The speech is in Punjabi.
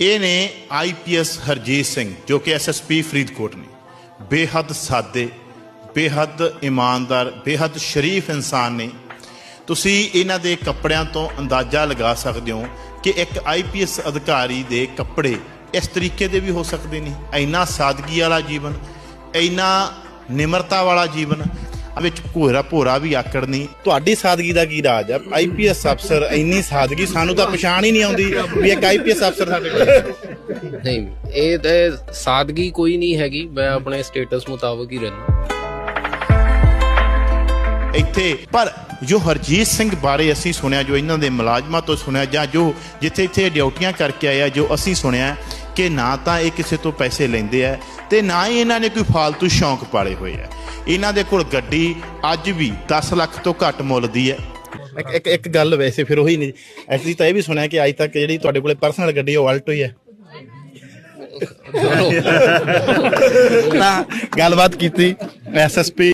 ਇਹ ਨੇ ਆਈਪੀਐਸ ਹਰਜੀਤ ਸਿੰਘ, ਜੋ ਕਿ ਐਸਐਸਪੀ ਫਰੀਦਕੋਟ ਨੇ। ਬੇਹੱਦ ਸਾਦੇ, ਬੇਹੱਦ ਇਮਾਨਦਾਰ, ਬੇਹੱਦ ਸ਼ਰੀਫ ਇਨਸਾਨ ਨੇ। ਤੁਸੀਂ ਇਹਨਾਂ ਦੇ ਕੱਪੜਿਆਂ ਤੋਂ ਅੰਦਾਜ਼ਾ ਲਗਾ ਸਕਦੇ ਹੋ ਕਿ ਇੱਕ ਆਈਪੀਐਸ ਅਧਿਕਾਰੀ ਦੇ ਕੱਪੜੇ ਇਸ ਤਰੀਕੇ ਦੇ ਵੀ ਹੋ ਸਕਦੇ ਨੇ। ਇੰਨਾ ਸਾਦਗੀ ਵਾਲਾ ਜੀਵਨ, ਇੰਨਾ ਨਿਮਰਤਾ ਵਾਲਾ ਜੀਵਨ ਵਿੱਚ ਭੋਰਾ ਭੋਰਾ ਵੀ ਆਕੜ ਨਹੀਂ। ਤੁਹਾਡੀ ਸਾਦਗੀ ਦਾ ਕੀ ਰਾਜ ਆ? ਆਈਪੀਐਸ ਅਫਸਰ ਇੰਨੀ ਸਾਦਗੀ ਸਾਨੂੰ ਤਾਂ ਪਛਾਣ ਹੀ ਨਹੀਂ ਆਉਂਦੀ ਵੀ ਇੱਕ ਆਈਪੀਐਸ ਅਫਸਰ ਸਾਡੇ ਕੋਲ ਹੈ। ਨਹੀਂ ਇਹ ਤੇ ਸਾਦਗੀ ਕੋਈ ਨਹੀਂ ਹੈਗੀ ਮੈਂ ਆਪਣੇ ਸਟੇਟਸ ਮੁਤਾਬਕ ਹੀ ਰਹਿਣਾ ਇੱਥੇ ਪਰ ਜੋ ਹਰਜੀਤ ਸਿੰਘ ਬਾਰੇ ਅਸੀਂ ਸੁਣਿਆ ਜੋ ਇਹਨਾਂ ਦੇ ਮੁਲਾਜ਼ਮਾਂ ਤੋਂ ਸੁਣਿਆ ਜਾਂ ਜੋ ਜਿੱਥੇ ਇੱਥੇ ਡਿਊਟੀਆਂ ਕਰਕੇ ਆਇਆ ਜੋ ਅਸੀਂ ਸੁਣਿਆ ਕਿ ਨਾ ਤਾਂ ਇਹ ਕਿਸੇ ਤੋਂ ਪੈਸੇ ਲੈਂਦੇ ਆ ਤੇ ਨਾ ਹੀ ਇਹਨਾਂ ਨੇ ਕੋਈ ਫालतू ਸ਼ੌਂਕ ਪਾਲੇ ਹੋਏ ਆ। ਇਹਨਾਂ ਦੇ ਕੋਲ ਗੱਡੀ ਅੱਜ ਵੀ 10 ਲੱਖ ਤੋਂ ਘੱਟ ਮੁੱਲ ਦੀ ਹੈ। ਇੱਕ ਇੱਕ ਇੱਕ ਗੱਲ ਵੈਸੇ ਫਿਰ ਉਹੀ ਨਹੀਂ। ਐਸੀ ਤਾਂ ਇਹ ਵੀ ਸੁਣਿਆ ਕਿ ਅੱਜ ਤੱਕ ਜਿਹੜੀ ਤੁਹਾਡੇ ਕੋਲੇ ਪਰਸਨਲ ਗੱਡੀ ਉਹ ਆਲਟੋ ਹੀ ਹੈ। ਤਾਂ ਗੱਲਬਾਤ ਕੀਤੀ। ਐਸਐਸਪੀ